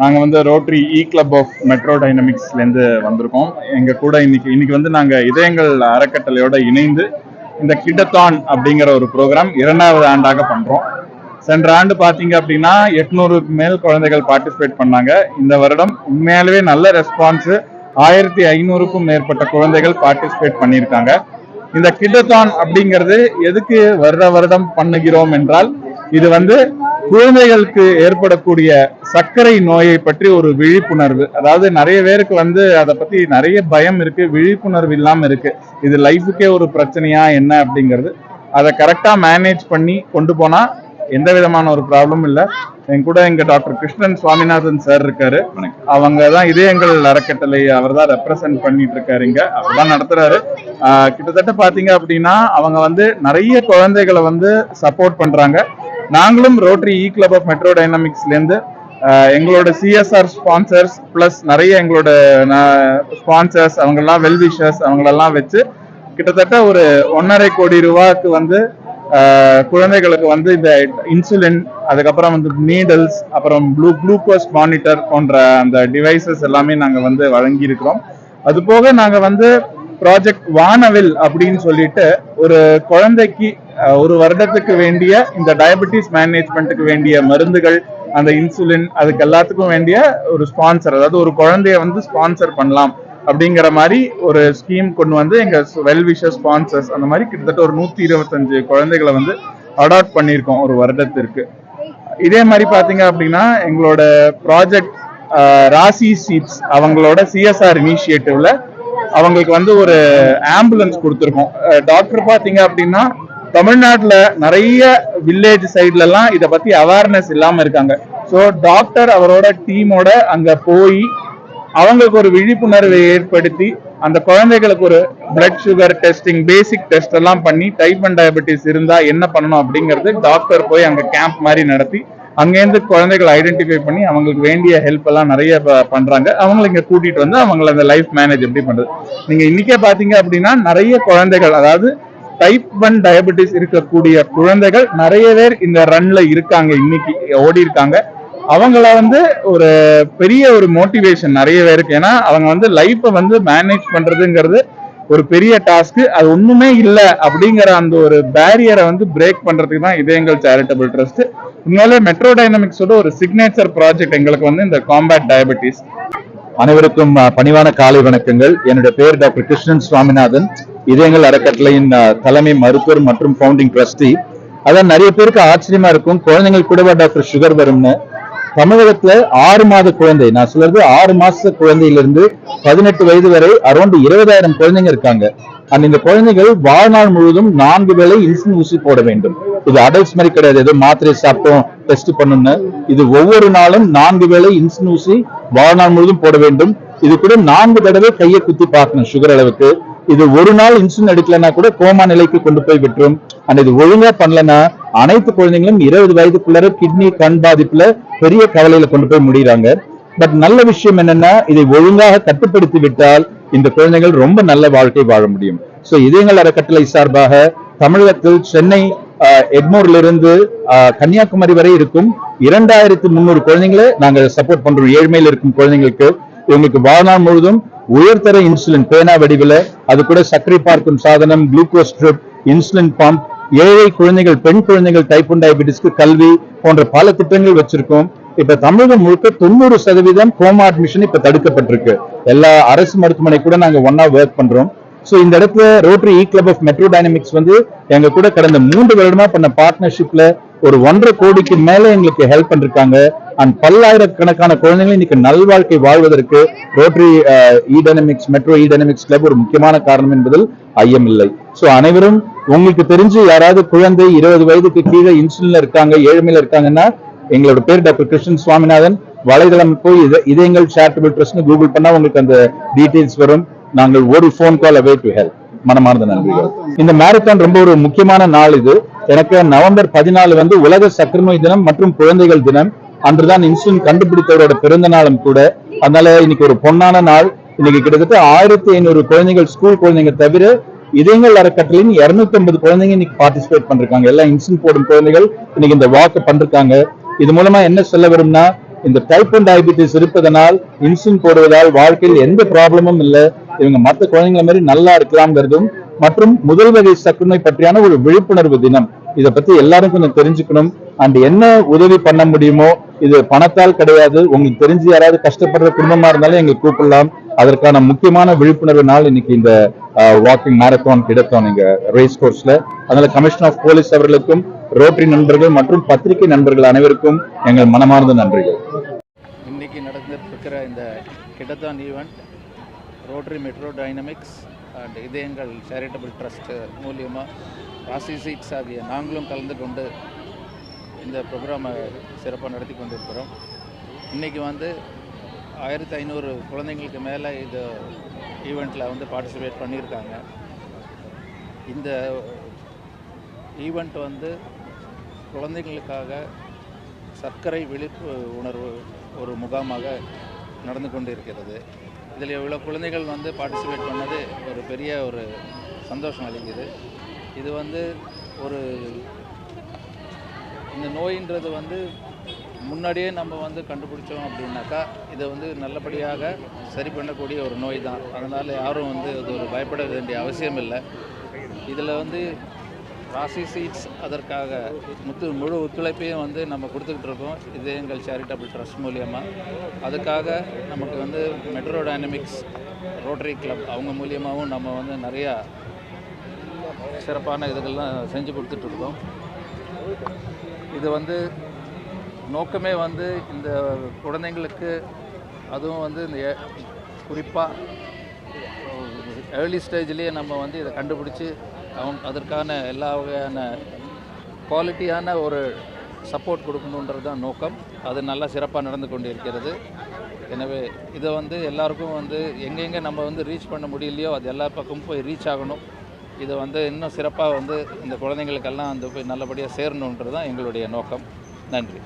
நாங்கள் வந்து Rotary E club of metro டைனமிக்ஸ்லேருந்து வந்திருக்கோம். எங்கள் கூட இன்னைக்கு இன்னைக்கு வந்து நாங்கள் இதயங்கள் அறக்கட்டளையோட இணைந்து இந்த கிட்டத்தான் அப்படிங்கிற ஒரு ப்ரோக்ராம் இரண்டாவது ஆண்டாக பண்ணுறோம் சென்ற ஆண்டு பார்த்தீங்க அப்படின்னா எட்நூறுக்கு மேல் குழந்தைகள் பார்ட்டிசிபேட் பண்ணாங்க. இந்த வருடம் உண்மையாலுமே நல்ல ரெஸ்பான்ஸு ஆயிரத்தி ஐநூறுக்கும் மேற்பட்ட குழந்தைகள் பார்ட்டிசிபேட் பண்ணியிருக்காங்க. இந்த கிட்டத்தான் அப்படிங்கிறது எதுக்கு வருட வருடம் பண்ணுகிறோம் என்றால் இது வந்து குழந்தைகளுக்கு ஏற்படக்கூடிய சர்க்கரை நோயை பற்றி ஒரு விழிப்புணர்வு. அதாவது நிறைய பேருக்கு வந்து அதை பத்தி நிறைய பயம் இருக்கு விழிப்புணர்வு இல்லாம இருக்கு. இது லைஃபுக்கே ஒரு பிரச்சனையா என்ன அப்படிங்கிறது அதை கரெக்டா மேனேஜ் பண்ணி கொண்டு போனா எந்த விதமான ஒரு ப்ராப்ளம் இல்ல. என் கூட எங்க டாக்டர் கிருஷ்ணன் சுவாமிநாதன் சார் இருக்காரு. அவங்க தான் இதயங்கள் அறக்கட்டளை அவர் தான் ரெப்ரசன்ட் பண்ணிட்டு இருக்காரு இங்க. அவர் தான் நடத்துறாரு. கிட்டத்தட்ட பாத்தீங்க அப்படின்னா அவங்க வந்து நிறைய குழந்தைகளை வந்து சப்போர்ட் பண்றாங்க. நாங்களும் Rotary E club of metro டைனாமிக்ஸ்லேருந்து எங்களோட சிஎஸ்ஆர் ஸ்பான்சர்ஸ் ப்ளஸ் நிறைய எங்களோட ஸ்பான்சர்ஸ் அவங்கெல்லாம் வெல்விஷர்ஸ் அவங்களெல்லாம் வச்சு கிட்டத்தட்ட ஒரு ஒன்றரை கோடி ரூபாய்க்கு வந்து குழந்தைகளுக்கு வந்து இந்த இன்சுலின் அதுக்கப்புறம் வந்து நீடல்ஸ் அப்புறம் ப்ளூ குளுக்கோஸ் மானிட்டர் போன்ற அந்த டிவைசஸ் எல்லாமே நாங்கள் வந்து வழங்கியிருக்கிறோம். அது போக நாங்கள் வந்து ப்ராஜெக்ட் வானவில் அப்படின்னு சொல்லிட்டு ஒரு குழந்தைக்கு ஒரு வருடத்துக்கு வேண்டிய இந்த டயபெட்டிஸ் மேனேஜ்மெண்ட்டுக்கு வேண்டிய மருந்துகள் அந்த இன்சுலின் அதுக்கு எல்லாத்துக்கும் வேண்டிய ஒரு ஸ்பான்சர் அதாவது ஒரு குழந்தைய வந்து ஸ்பான்சர் பண்ணலாம் அப்படிங்கிற மாதிரி ஒரு ஸ்கீம் கொண்டு வந்து எங்க வெல்விஷர் ஸ்பான்சர்ஸ் அந்த மாதிரி கிட்டத்தட்ட ஒரு நூத்தி இருபத்தஞ்சு குழந்தைகளை வந்து அடாப்ட் பண்ணியிருக்கோம் ஒரு வருடத்திற்கு. இதே மாதிரி பாத்தீங்க அப்படின்னா எங்களோட ப்ராஜெக்ட் ராசி சீட்ஸ் அவங்களோட சிஎஸ்ஆர் இனிஷியேட்டிவ்ல அவங்களுக்கு வந்து ஒரு ஆம்புலன்ஸ் கொடுத்துருக்கோம். டாக்டர் பார்த்தீங்க அப்படின்னா தமிழ்நாட்டில் நிறைய வில்லேஜ் சைட்லலாம் இதை பற்றி அவேர்னஸ் இல்லாமல் இருக்காங்க. ஸோ டாக்டர் அவரோட டீமோட அங்கே போய் அவங்களுக்கு ஒரு விழிப்புணர்வை ஏற்படுத்தி அந்த குழந்தைகளுக்கு ஒரு blood sugar testing basic test எல்லாம் பண்ணி டைப் அண்ட் டயபெட்டிஸ் இருந்தால் என்ன பண்ணணும் அப்படிங்கிறது டாக்டர் போய் அங்கே கேம்ப் மாதிரி நடத்தி அங்கேருந்து குழந்தைகளை ஐடென்டிஃபை பண்ணி அவங்களுக்கு வேண்டிய ஹெல்ப் எல்லாம் நிறைய பண்றாங்க. அவங்களை இங்க கூட்டிட்டு வந்து அவங்கள அந்த லைஃப் மேனேஜ் எப்படி பண்றது? நீங்க இன்னைக்கே பாத்தீங்க அப்படின்னா நிறைய குழந்தைகள் அதாவது டைப் ஒன் டயபெட்டிஸ் இருக்கக்கூடிய குழந்தைகள் நிறைய பேர் இந்த ரன்ல இருக்காங்க இன்னைக்கு ஓடி இருக்காங்க. அவங்கள வந்து ஒரு பெரிய ஒரு மோட்டிவேஷன் நிறைய பேருக்கு. ஏன்னா அவங்க வந்து லைஃப்பை வந்து மேனேஜ் பண்றதுங்கிறது ஒரு பெரிய டாஸ்க் அது ஒண்ணுமே இல்ல அப்படிங்கிற அந்த ஒரு பேரியரை வந்து பிரேக் பண்றதுக்கு தான் இதயங்கள் சேரிட்டபிள் ட்ரஸ்ட் உண்மையிலே மெட்ரோ டைனமிக்ஸோட ஒரு சிக்னேச்சர் ப்ராஜெக்ட் எங்களுக்கு வந்து இந்த காம்பேட் டயபெட்டிஸ் அனைவருக்கும் பணிவான காலை வணக்கங்கள். என்னுடைய பேர் டாக்டர் கிருஷ்ணன் சுவாமிநாதன். இதயங்கள் அறக்கட்டளையின் தலைமை மருத்துவர் மற்றும் ஃபவுண்டிங் ட்ரஸ்டி அதான் நிறைய பேருக்கு ஆச்சரியமா இருக்கும். குழந்தைங்களுக்கு கூட டாக்டர் சுகர் வரும்னு. தமிழகத்துல ஆறு மாத குழந்தை. நான் சொல்றது ஆறு மாச குழந்தையிலிருந்து பதினெட்டு வயது வரை அரௌண்ட் இருபதாயிரம் குழந்தைங்க இருக்காங்க. அண்ட் இந்த குழந்தைகள் வாழ்நாள் முழுவதும் நான்கு வேளை இன்சுலின் ஊசி போட வேண்டும். இது அடல்ட்ஸ் மாதிரி கிடையாது. ஏதோ மாத்திரை சாப்பிட்டோம் டெஸ்ட் பண்ணணும்னு இது ஒவ்வொரு நாளும் நான்கு வேளை இன்சுலின் ஊசி வாழ்நாள் முழுவதும் போட வேண்டும். இது கூட நான்கு தடவை கையை குத்தி பார்க்கணும் சுகர் அளவுக்கு. இது ஒரு நாள் இன்சுலின் எடுக்கலன்னா கூட கோமா நிலைக்கு கொண்டு போய் விட்டுரும். அண்ட் இது ஒழுங்கா பண்ணலன்னா அனைத்து குழந்தைங்களும் இருபது வயதுக்குள்ளார கிட்னி கண் பாதிப்புல பெரிய கவலையில கொண்டு போய் முடியறாங்க பட் நல்ல விஷயம் என்னன்னா இதை ஒழுங்காக கட்டுப்படுத்தி விட்டால் இந்த குழந்தைகள் ரொம்ப நல்ல வாழ்க்கை வாழ முடியும். சோ இதயங்கள் அறக்கட்டளை சார்பாக தமிழகத்தில் சென்னை எட்மூர்ல எக்மோர்ல இருந்து கன்னியாகுமரி வரை இருக்கும் இரண்டாயிரத்தி முந்நூறு குழந்தைங்களை நாங்க சப்போர்ட் பண்றோம். ஏழ்மையில் இருக்கும் குழந்தைங்களுக்கு. இவங்களுக்கு வாழ்நாள் முழுவதும் உயர்தர இன்சுலின் பேனா வடிவில் அது கூட சர்க்கரை பார்க்கும் சாதனம் குளுக்கோஸ் ட்ரிப் இன்சுலின் பம்ப் ஏழை குழந்தைகள் பெண் குழந்தைகள் டைப் ஒன் டயபிட்டிஸ்க்கு கல்வி போன்ற பல திட்டங்கள் வச்சிருக்கோம். இப்ப தமிழகம் முழுக்க தொண்ணூறு சதவீதம் கோமா அட்மிஷன் இப்ப தடுக்கப்பட்டிருக்கு. எல்லா அரசு மருத்துவமனை கூட நாங்க ஒன்னா ஒர்க் பண்றோம். சோ இந்த இடத்துல Rotary E club of metro dynamics வந்து எங்க கூட கடந்த மூன்று வருடமா பண்ண பார்ட்னர்ஷிப்ல ஒரு ஒன்றரை கோடிக்கு மேல எங்களுக்கு ஹெல்ப் பண்ணிருக்காங்க. அண்ட் பல்லாயிரக்கணக்கான குழந்தைகள் இன்னைக்கு நல்வாழ்க்கை வாழ்வதற்கு Rotary E dynamics metro E dynamics club ஒரு முக்கியமான காரணம் என்பதில் ஐயமில்லை. ஸோ அனைவரும் உங்களுக்கு தெரிஞ்சு யாராவது குழந்தை இருபது வயதுக்கு கீழே இன்சுலின்ல இருக்காங்க ஏழ்மையில இருக்காங்கன்னா எங்களோட பேர் டாக்டர் கிருஷ்ணன் சுவாமிநாதன். வலைதளம் போய் இதயங்கள் சேரிட்டபிள் ட்ரஸ்ட்னு கூகுள் பண்ணா உங்களுக்கு அந்த டீடைல்ஸ் வரும். நாங்கள் ஒரு phone call away to help மனமார்ந்த நன்றிகள். இந்த மேரத்தான் ரொம்ப ஒரு முக்கியமான நாள் இது. எனக்கு நவம்பர் பதினாலு வந்து உலக சக்கரை நோய் தினம் மற்றும் குழந்தைகள் தினம். அன்றுதான் இன்சுலின் கண்டுபிடித்தவரோட பிறந்த நாளும் கூட. அதனால இன்னைக்கு ஒரு பொன்னான நாள். இன்னைக்கு கிட்டத்தட்ட ஆயிரத்தி ஐநூறு குழந்தைகள் ஸ்கூல் குழந்தைங்க தவிர இதயங்கள் அறக்கட்டளையின் இருநூத்தி ஐம்பது குழந்தைங்க இன்னைக்கு பார்ட்டிசிபேட் பண்றாங்க எல்லாம் இன்சுலின் போடும் குழந்தைகள் இன்னைக்கு இந்த வாக்கு பண்றாங்க இது மூலமா என்ன சொல்ல வரும்னா இந்த டைப் ஒன் டயபிட்டிஸ் இருப்பதனால் இன்சுலின் போடுவதால் வாழ்க்கையில் எந்த ப்ராப்ளமும் இல்லை. இவங்க மற்ற குழந்தைங்கள மாதிரி நல்லா இருக்கலாம்ங்கிறதும் மற்றும் முதல் வகை சக்குநோய் பற்றியான ஒரு விழிப்புணர்வு தினம். இதை பத்தி எல்லாரும் கொஞ்சம் தெரிஞ்சுக்கணும். அண்ட் என்ன உதவி பண்ண முடியுமோ இது பணத்தால் கிடையாது. உங்களுக்கு தெரிஞ்சு யாராவது கஷ்டப்படுற குடும்பமா இருந்தாலும் எங்களுக்கு கூப்பிடலாம். அதற்கான முக்கியமான விழிப்புணர்வு நாள் இன்னைக்கு இந்த வாக்கிங் மேரத்தான் கிடைத்தோம் நீங்க ரேஸ் கோர்ஸ்ல அதனால கமிஷனர் ஆஃப் போலீஸ் அவர்களுக்கும் ரோட்டரி நண்பர்கள் மற்றும் பத்திரிகை நண்பர்கள் அனைவருக்கும் எங்கள் மனமார்ந்த நன்றிகள். இன்னைக்கு நடந்திருக்கிற இந்த kidathon event Rotary metro dynamics and Idhayangal charitable trust மூலியமாக ராசி சீட்ஸ் ஆகிய நாங்களும் கலந்து கொண்டு இந்த ப்ரோக்ராமை சிறப்பாக நடத்தி கொண்டிருக்கிறோம். இன்றைக்கி வந்து ஆயிரத்தி ஐநூறு குழந்தைங்களுக்கு மேலே இது ஈவெண்ட்டில் வந்து பார்ட்டிசிபேட் பண்ணியிருக்காங்க. இந்த ஈவெண்ட் வந்து குழந்தைகளுக்காக சர்க்கரை விழிப்பு உணர்வு ஒரு முகாமாக நடந்து கொண்டு இருக்கிறது இதில் இவ்வளோ குழந்தைகள் வந்து பார்ட்டிசிபேட் பண்ணது ஒரு பெரிய ஒரு சந்தோஷம் அளிக்குது. இது வந்து ஒரு இந்த நோயின்றது வந்து முன்னாடியே நம்ம வந்து கண்டுபிடிச்சோம் அப்படின்னாக்கா இதை வந்து நல்லபடியாக சரி பண்ணக்கூடிய ஒரு நோய் தான். அதனால் யாரும் வந்து அது ஒரு பயப்பட வேண்டிய அவசியம் இல்லை. இதில் வந்து ராசி சீட்ஸ் அதற்காக முத்து முழு ஒத்துழைப்பையும் வந்து நம்ம கொடுத்துக்கிட்டு இருக்கோம். இது எங்கள் சேரிட்டபிள் ட்ரஸ்ட் மூலியமாக அதுக்காக நமக்கு வந்து மெட்ரோ டைனமிக்ஸ் ரோட்டரி கிளப் அவங்க மூலியமாகவும் நம்ம வந்து நிறையா சிறப்பான இதுகள்லாம் செஞ்சு கொடுத்துட்ருக்கோம் இது வந்து நோக்கமே வந்து இந்த குழந்தைங்களுக்கு அதுவும் வந்து இந்த குறிப்பாக ஏர்லி ஸ்டேஜ்லேயே நம்ம வந்து இதை கண்டுபிடிச்சி அவங்க அதற்கான எல்லா வகையான குவாலிட்டியான ஒரு சப்போர்ட் கொடுக்கணுன்றது தான் நோக்கம். அது நல்லா சிறப்பாக நடந்து கொண்டு இருக்கிறது எனவே இதை வந்து எல்லாருக்கும் வந்து எங்கெங்கே நம்ம வந்து ரீச் பண்ண முடியலையோ அது எல்லா பக்கமும் போய் ரீச் ஆகணும். இதை வந்து இன்னும் சிறப்பாக வந்து இந்த குழந்தைங்களுக்கெல்லாம் வந்து போய் நல்லபடியாக சேரணுன்றது தான் எங்களுடைய நோக்கம். நன்றி.